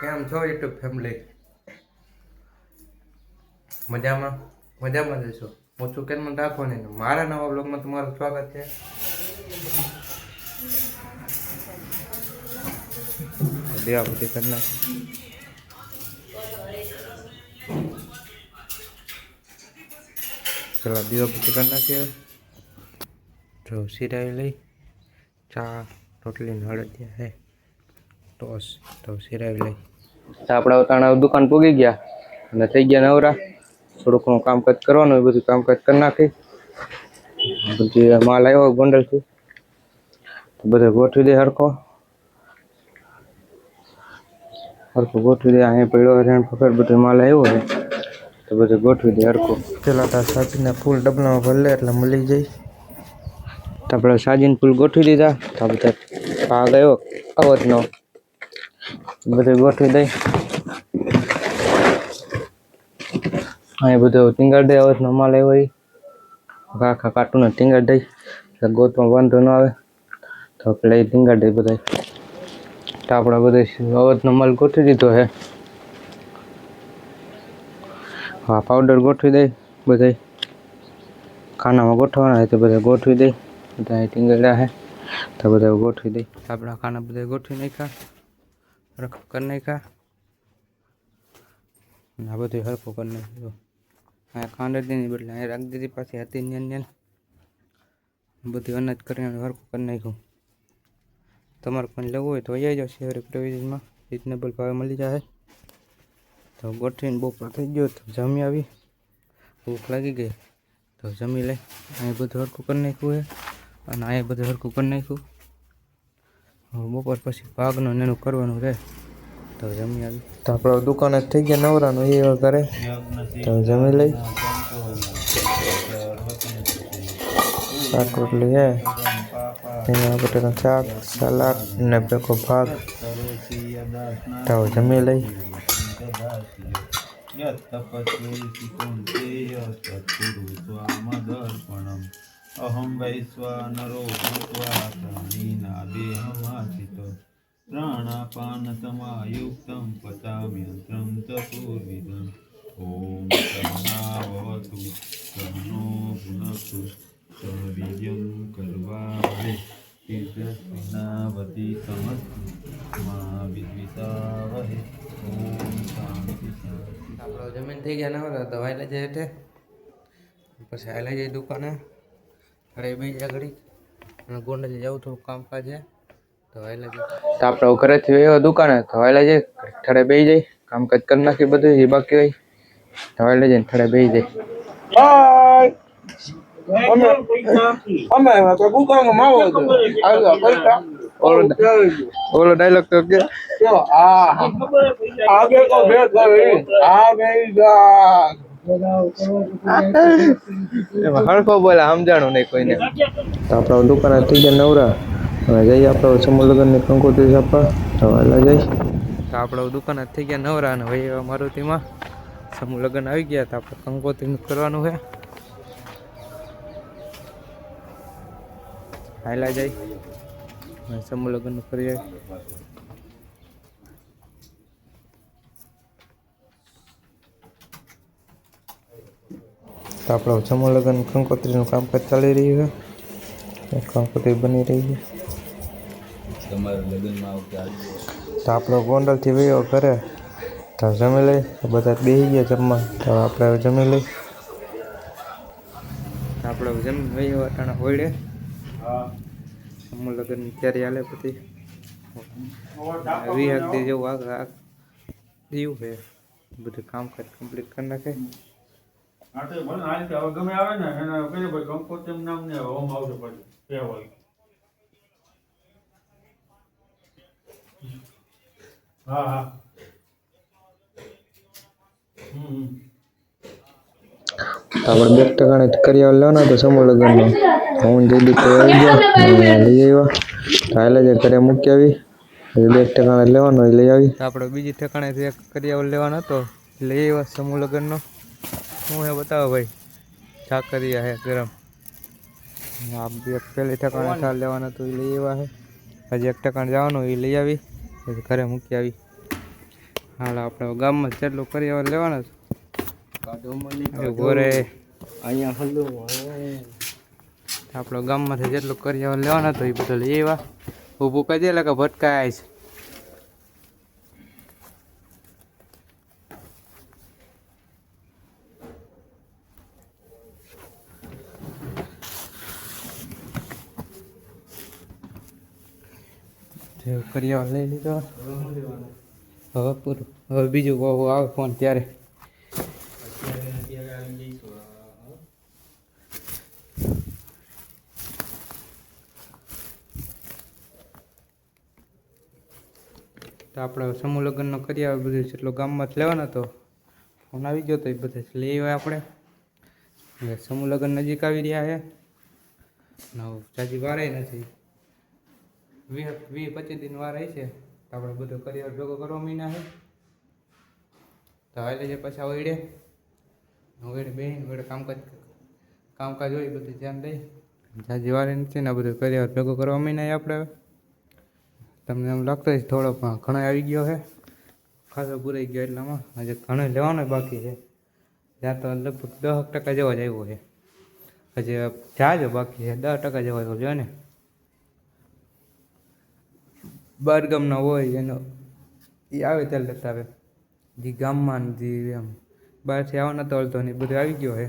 કેમ છો YouTube family મજામાં? મજામાં જશો હું છું કેમ રાખવાની મારા નવા બ્લોગમાં તમારું સ્વાગત છે. દેવાપતિ કરી નાખ. પેલા દીવાપતિ કરી નાખીએ જો સિરાઈ લઈ. ચા, રોટલી ને હળદિયા, હે. ટોસ તો સિરાવી લઈ. આપણા ઉતાણા દુકાન પૂગી ગયા અને થઈ ગયા નવરા. થોડું ઘણું કામકાજ કરવાનું એ બધું કામકાજ કરી નાખી. પછી માલ આવ્યો ગોંડલથી. બધો ગોઠવી દે હરખો. હરખો ગોઠવી દે અહીંયા પડ્યો રેણ પકડ બધો માલ આવ્યો હોય. તો બધું ગોઠવી દે હરખો. પેલા તો સાજીના ફૂલ ડબલામાં ભરી લે એટલે મળી જાય. તો આપણે સાજીને ફૂલ ગોઠવી દીધા. તો બધા ભાગ આવ્યો અવધનો. બધું ગોઠવી દઈ. અહીં બધું ટીંગાડ દે અવધનો માલ આવ્યો એ આખા કાર્ટૂન ટીંગાડ દઈ. ગોતમાં વાંધો ન આવે. તો પેલા એ ટીંગાડ દઈ બધા તો આપણે બધું અવધનો માલ ગોઠવી દીધો છે હા પાવડર ગોઠવી દઈ બધા ખાનામાં ગોઠવાના હોય તો બધા ગોઠવી દઈ. બધા ટીંગડા છે તો બધા ગોઠવી દઈ. આપણા ખાના બધા ગોઠવી નાખ્યા. રખ કરી નાખ્યા અને આ બધું હરખું કરી નાખ્યું અહીંયા ખાંડ હતી ને બદલે અહીંયા રાખી દીધી પાછી હતી ન્યાન ન્યાન બધું અનાજ કરીને હરખું કરી નાખ્યું તમારે પણ લેવું હોય તો આવી જાઓ શહેરી પ્રોવિઝનમાં રિઝનેબલ ભાવે મળી જાય તો ગોઠવીને બપોર થઈ ગયો તો જમી આવી ભૂખ લાગી ગઈ તો જમી લઈ અહીં બધું હરખું કરી નાખ્યું છે અને અહીંયા બધું હરખું કરી નાખ્યું હવે બપોર પછી ભાગનું એનું કરવાનું રહે. તો જમી આવી તો આપણે દુકાન જ થઈ ગયા નવરાનું એ કરે તો જમી લઈ શાક રોટલી હે. એના બટેકા શાક સલાડ ને ભેગો ભાગ. તો જમી લઈ તપસ્વી કુંતે સત્પુરુષ આમ અહમ વૈશ્વાનરો ભૂત્વા પ્રાણાપાન પ્રાણાપાનતમાયુક્તમ પતામ્યંત્રમ તપૂર્વિદમ ઓમ સહનાવતુ સહનો ભુનસ્તુ સહવીર્યમ કરવાવહે તેજસ્વિનાવતીતમસ્તુ મા વિદ્વિતાવહે ઓમ શાંતિ શાંતિ આપણો જમીન થઈ ગયા ના દવાઈ લઈ જાય એટલે પછી આ લઈ જાય દુકાને? ઘરે બે જાય ઘડી અને ગોંડલ જવું થોડું કામકાજ છે તો હાલે જાય તો આપણે ઘરેથી આવ્યો દુકાને તો હાલે જાય થડે બે જાય કામકાજ કરી નાખી બધું જે બાકી હોય તો હાલે જાય થડે બે જાય અમે તો ગુગામાં માવો હતો આવ્યો પૈસા ઓલો ઓલો ડાયલોગ તો કે જો આ આગે કો ભેદ કરી આ ગઈ જા હરખો બોલે સમજાણું નહીં કોઈને. તો આપણા દુકાન થઈ ગયા નવરા. હવે જઈએ આપણે સમૂહ લગ્નની કંકોત્રી છાપવા તો વહેલા જઈ તો આપણે દુકાન થઈ ગયા નવરા અને ભાઈ એવા મારુતિમાં સમૂહ લગ્ન આવી ગયા તો આપણે કંકોત્રીનું કરવાનું છે. હાલા જાય સમૂહ લગ્નનું કરી આવી તો આપણો જમો લગ્ન કંકોત્રીનું કામકાજ ચાલી રહ્યું છે. કંકોત્રી બની રહી છે. તો આપણો ગોંડલથી વયો ઘરે. તો જમી લઈ બધા બેસી ગયા જમવા. તો આપણે જમી લઈ આપણે જમી વયો અટાણા હોળે. સમૂહ લગ્ન ત્યારે હાલે પછી વી દી જેવું આગ આગ દીવું છે. બધું કામકાજ કમ્પ્લીટ કરી નાખે. આ તો ભલે હાલ કે હવે ગમે આવે ને એને કહીએ ભાઈ કંકોત્રી નામ ને હોમ આવશે પછી. કહેવાય હા હા. હમ હમ. તો આપણે બે ટકાને કરી લેવાના તો સમૂહ લગ્નનો. હું જલ્દી આવી ગયા લઈ આવ્યા. કાલે જે ઘરે મૂકી આવી. બે ટકાને લેવાનો લઈ આવી. આપણે બીજી ઠેકાણેથી એક કરિયાવર લેવાનો હતો. લઈ આવ્યા સમૂહ લગ્નનો. શું હે બતાવો ભાઈ? ચાકરિયા હે ગરમ. આ બે પહેલી ઠેકાણે થાળ લેવાના તો એ લઈ આવ્યા હે. હજી એક ઠેકાણે જવાનું એ લઈ આવી. પછી ઘરે મૂકી આવી. હાલ આપણે ગામમાં જેટલું કરી લેવાના છે. ઘરે. અહીંયા આપણો ગામમાંથી જેટલું કરી લેવાના તો એ બધું લઈ આવ્યા. ઊભું કરી દે એટલે કે ભટકાય છે. જેવું કરી લઈ લીધો. હવે પૂરું. હવે બીજું બહુ આવે ફોન ત્યારે. તો આપણે સમૂહ લગ્નનો કરી આવે બધું. જેટલો ગામમાં જ લેવાનો હતો. ફોન આવી ગયો તો એ બધે લઈ આવ્યા આપણે. સમૂહ લગ્ન નજીક આવી રહ્યા છે. જાજી વારે નથી. વીસ વીસ, પચીસ દિન વાર છે. તો આપણે બધું કરિયર ભેગો કરવા મહિના છે તો હાલે છે પાછા વળે વળે બેન વળે કામકાજ કામકાજ હોય બધું ધ્યાન દઈ જાજી વારે નથી ને બધું કરિયર ભેગો કરવા મહિના આપણે. તમને એમ લાગતો હોય થોડો, પણ ઘણો આવી ગયો છે ખાસો પૂરાઈ ગયો એટલામાં. હજી ઘણો લેવાનો બાકી છે. ત્યાં તો લગભગ દસ ટકા જેવો જ આવ્યો છે. હજી જાજો બાકી છે. દસ ટકા જેવો આવ્યો છે ને. બાર ગામના હોય એનો, એ આવે ત્યારે લેતા આવે. જે ગામમાં ને જે એમ. બહારથી આવવાના તો અડધો ને એ બધું આવી ગયો છે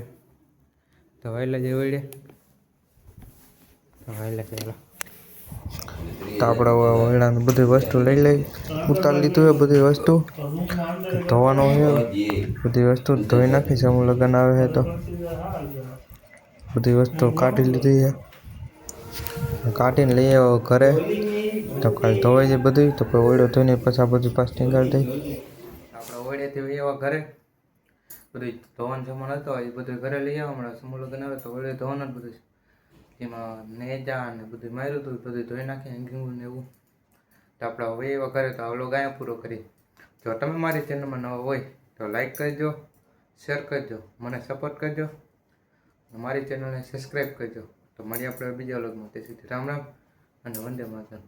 તો વહેલા જે વળે તો વહેલા ચાલો તો આપણે વહેલાનું બધી વસ્તુ લઈ લઈ, ઉતારી લીધું છે બધી વસ્તુ. ધોવાનો છે બધી વસ્તુ ધોઈ નાખી છે હું લગ્ન આવે છે તો. બધી વસ્તુ કાઢી લીધી છે. કાઢીને લઈ આવ્યો ઘરે. તો કાલ ધોવાઈ જાય બધું તો કોઈ ઓળો ધોઈને પછી આ બધું પાસ નીકાળી દઈ આપણે લઈ એવા ઘરે. બધું ધોવાનું જમણ હતો, એ બધું ઘરે લઈ આવ્યા હમણાં સમૂહ લગ્ન આવે તો ઓળે ધોવાનું બધું એમાં નેજા ને બધું માર્યું હતું બધું ધોઈ નાખી હેંગિંગ ને એવું. તો આપણે હવે એવા ઘરે તો આવલો ગાય પૂરો કરી. જો તમે મારી ચેનલમાં નવા હોય, તો લાઈક કરજો, શેર કરજો, મને સપોર્ટ કરજો. મારી ચેનલને સબસ્ક્રાઈબ કરજો. તો મળીએ આપણે બીજા વ્લોગમાં. તે સુધી રામ રામ અને વંદે માતરમ.